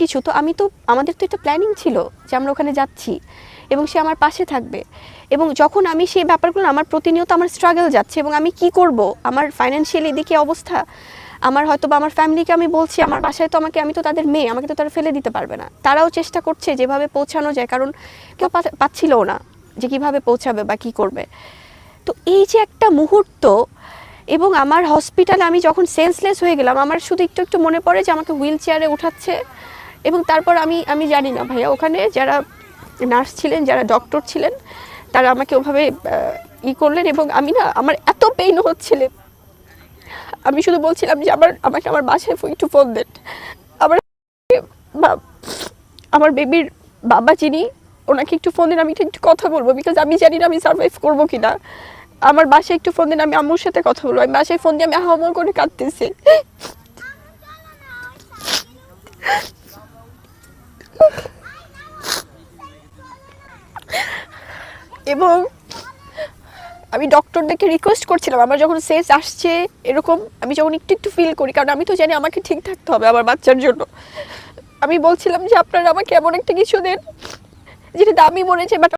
কিছু তো আমি তো, আমাদের তো একটা প্ল্যানিং ছিল যে আমরা ওখানে যাচ্ছি এবং সে আমার পাশে থাকবে। এবং যখন আমি সেই ব্যাপারগুলো, আমার প্রতিনিয়ত আমার স্ট্রাগল যাচ্ছে এবং আমি কি করব? আমার ফাইন্যান্সিয়ালি এদিকে অবস্থা, আমার হয়তো বা আমার ফ্যামিলিকে আমি বলছি, আমার বাসায় তো আমাকে, আমি তো তাদের মেয়ে, আমাকে তো তারা ফেলে দিতে পারবে না। তারাও চেষ্টা করছে যেভাবে পৌঁছানো যায়, কারণ কেউ পাচ্ছিলও না যে কীভাবে পৌঁছাবে বা কি করবে। তো এই যে একটা মুহূর্ত এবং আমার হসপিটালে আমি যখন সেন্সলেস হয়ে গেলাম, আমার শুধু একটু একটু মনে পড়ে যে আমাকে হুইল চেয়ারে উঠাচ্ছে এবং তারপর আমি আমি জানি না ভাইয়া, ওখানে যারা নার্স ছিলেন, যারা ডক্টর ছিলেন, তারা আমাকে ওভাবে ই করলেন এবং আমি না, আমার এত পেইন হচ্ছিল। আমি শুধু বলছিলাম যে আমার, আমাকে আমার বাসায় একটু ফোন দেন। আমার আমার বেবির বাবা যিনি, ওনাকে একটু ফোন দিন, আমি একটু কথা বলব বিকজ আমি জানি না আমি সার্ভাইভ করব কি না আমার বাসায় একটু ফোন দিন, আমি আম্মুর সাথে কথা বলব। আমি বাসায় ফোন দিয়ে আমি হামল করে কাঁদতেছি। এবং আমি ডক্টরদেরকে রিকোয়েস্ট করছিলাম, আমার যখন সেস আসছে এরকম, আমি যখন একটু একটু ফিল করি, কারণ আমি তো জানি আমাকে ঠিক থাকতে হবে আমার বাচ্চার জন্য। আমি বলছিলাম যে, আপনারা আমাকে এমন একটা কিছু দেন যেটা দামি মনে হচ্ছে বাট